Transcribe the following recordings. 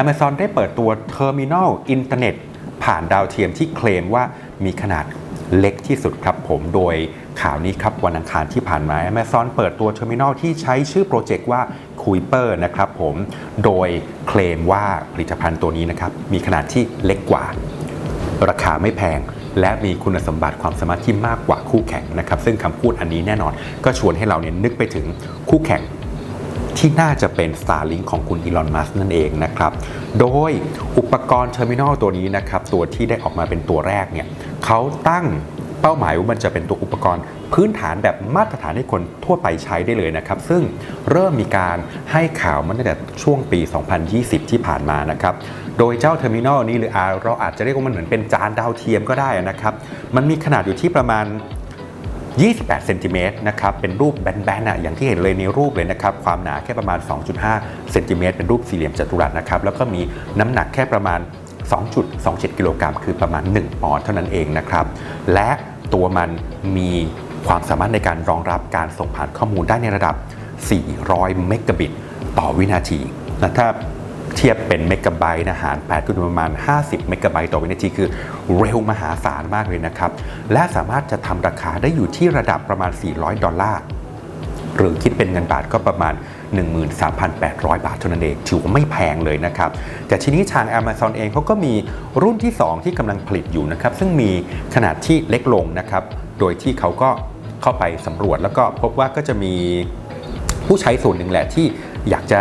Amazon ได้เปิดตัว Terminal อินเทอร์เน็ตผ่านดาวเทียมที่เคลมว่ามีขนาดเล็กที่สุดครับผมโดยข่าวนี้ครับวันอังคารที่ผ่านมา Amazon เปิดตัว Terminal ที่ใช้ชื่อโปรเจกต์ว่า Kuiper นะครับผมโดยเคลมว่าผลิตภัณฑ์ตัวนี้นะครับมีขนาดที่เล็กกว่า ราคาไม่แพงและมีคุณสมบัติความสามารถที่มากกว่าคู่แข่งนะครับซึ่งคำพูดอันนี้แน่นอน ก็ชวนให้เราเนี่ยนึกไปถึงคู่แข่ง ที่น่าจะเป็น Starlink ของคุณอีลอน มัสนั่นเองนะครับ โดยอุปกรณ์เทอร์มินอลตัวนี้นะครับ ตัวที่ได้ออกมาเป็นตัวแรกเนี่ยเขาตั้งเป้าหมายว่ามันจะเป็นตัวอุปกรณ์พื้นฐานแบบมาตรฐานให้คนทั่วไปใช้ได้เลยนะครับ ซึ่งเริ่มมีการให้ข่าวมาตั้งแต่ช่วงปี 2020 ที่ผ่านมานะครับ โดยเจ้าเทอร์มินอลนี้หรือเราอาจจะเรียกว่ามันเหมือนเป็นจานดาวเทียมก็ได้นะครับ มันมีขนาดอยู่ที่ประมาณ 28 เซนติเมตรนะครับ เป็นรูปแบนๆอะอย่างที่เห็นเลยในรูปเลยนะครับ ความหนาแค่ประมาณ 2.5 เซนติเมตรเป็นรูปสี่เหลี่ยมจัตุรัสนะครับ แล้วก็มีน้ำหนักแค่ประมาณ 2.27 กิโลกรัมคือประมาณ 1 ปอนด์เท่านั้นเองนะครับ และตัวมันมีความสามารถในการรองรับการส่งผ่านข้อมูลได้ในระดับ 400 เมกะบิตต่อวินาทีนะถ้า เทียบเป็นเมกะไบต์นะหาร8ก็ประมาณ 50 เมกะไบต์ต่อวินาทีคือเร็วมหาศาลมากเลยนะครับ และสามารถจะทำราคาได้อยู่ที่ระดับประมาณ 400 ดอลลาร์หรือคิดเป็นเงินบาทก็ประมาณ 13,800 บาทเท่านั้นเองถือว่าไม่แพงเลยนะครับ แต่ทีนี้ทาง Amazon เองเขาก็มีรุ่นที่ 2 ที่กำลังผลิตอยู่นะครับ ซึ่งมีขนาดที่เล็กลงนะครับ โดยที่เขาก็เข้าไปสำรวจแล้วก็พบว่าก็จะมีผู้ใช้ส่วนหนึ่งแหละที่อยากจะ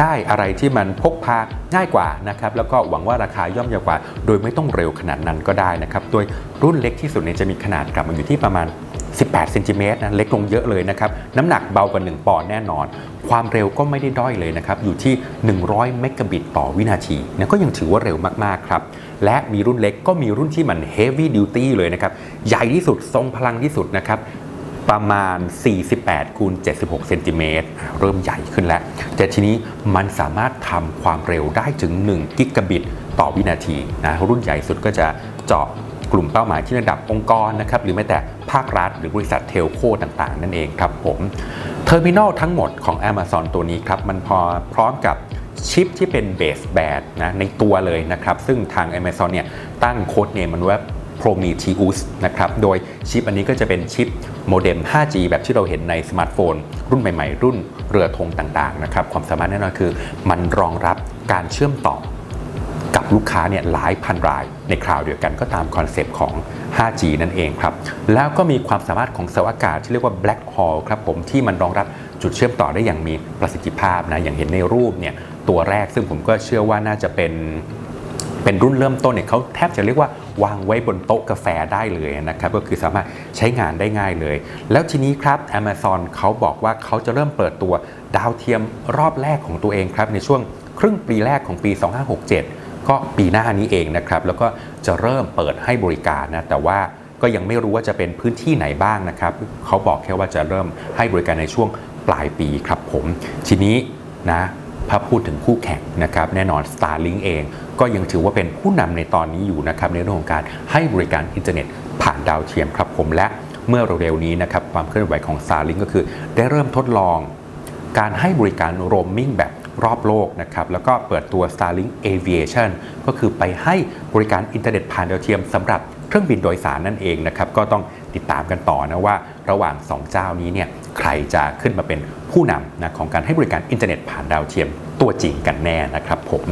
ได้อะไรที่มันพกพาง่ายกว่านะครับแล้วก็หวังว่าราคาย่อมเยาวกว่า โดยไม่ต้องเร็วขนาดนั้นก็ได้นะครับโดยรุ่นเล็กที่สุดเนี่ยจะมีขนาดกลับมาอยู่ที่ประมาณ 18เซนติเมตรนะเล็กลงเยอะเลยนะครับน้ำหนักเบากว่า 1 ปอนด์แน่นอน ความเร็วก็ไม่ได้ด้อยเลยนะครับอยู่ที่ 100 เมกะบิตต่อวินาทีนะก็ยังถือว่าเร็วมากๆครับและมีรุ่นเล็กก็มีรุ่นที่มัน heavy duty เลยนะครับใหญ่ที่สุดทรงพลังที่สุดนะครับ ประมาณ 48คูณ76เซนติเมตรเริ่มใหญ่ขึ้นแล้ว แต่ทีนี้มันสามารถทำความเร็วได้ถึง 1 กิกะบิตต่อวินาทีนะรุ่นใหญ่สุดก็จะเจาะกลุ่มเป้าหมายที่ระดับองค์กรนะครับหรือแม้แต่ภาครัฐ หรือบริษัทเทลโคต่างๆ นั่นเองครับผมเทอร์มินอลทั้งหมดของ Amazon ตัวนี้ครับ มันพอพร้อมกับชิปที่เป็นเบสแบดนะในตัวเลยนะครับ ซึ่งทาง Amazon เนี่ยตั้งโค้ดเนมมันว่า Prometheus นะครับ โดยชิปอันนี้ก็จะเป็นชิป โมเด็ม 5G แบบที่เราเห็นในสมาร์ทโฟน รุ่นใหม่ ๆ รุ่นเรือธงต่างๆนะครับความสามารถแน่นอนคือ มันรองรับการเชื่อมต่อกับลูกค้าเนี่ยหลายพันรายในคราวเดียวกันก็ตามคอนเซปต์ของ 5G นั่นเองครับ แล้วก็มีความสามารถของเสาอากาศที่เรียกว่า black hole ครับผมที่มันรองรับจุดเชื่อมต่อได้อย่างมีประสิทธิภาพนะอย่างเห็นในรูปเนี่ยตัวแรกซึ่งผมก็เชื่อว่าน่าจะเป็น เป็นรุ่นเริ่มต้นเนี่ยเขาแทบจะเรียกว่าวางไว้บนโต๊ะกาแฟได้เลยนะครับก็คือสามารถใช้งานได้ง่ายเลย แล้วทีนี้ครับ Amazon เขาบอกว่าเขาจะเริ่มเปิดตัวดาวเทียมรอบแรกของตัวเองครับในช่วงครึ่งปีแรกของปี 2567 ก็ปีหน้านี้เองนะครับแล้วก็จะเริ่มเปิดให้บริการนะแต่ว่าก็ยังไม่รู้ว่าจะเป็นพื้นที่ไหนบ้างนะครับเขาบอกแค่ว่าจะเริ่มให้บริการในช่วงปลายปีครับผม ทีนี้นะ ถ้าพูดถึงคู่แข่งนะครับแน่นอน Starlink เองก็ยังถือว่าเป็นผู้นำในตอนนี้อยู่นะครับในเรื่องของการให้บริการอินเทอร์เน็ตผ่านดาวเทียมครับผมและเมื่อเร็วๆนี้นะครับความเคลื่อนไหวของ Starlink ก็คือ ได้เริ่มทดลอง การให้บริการโรมมิ่งแบบรอบโลกนะครับแล้วก็เปิดตัว Starlink Aviation ก็คือไปให้บริการอินเทอร์เน็ตผ่านดาวเทียมสำหรับเครื่องบินโดยสารนั่นเองนะครับก็ต้องติดตามกันต่อนะว่า ระหว่าง 2 เจ้านี้เนี่ยใครจะขึ้นมาเป็น ผู้นำนะของการให้บริการอินเทอร์เน็ตผ่านดาวเทียมตัวจริงกันแน่นะครับผม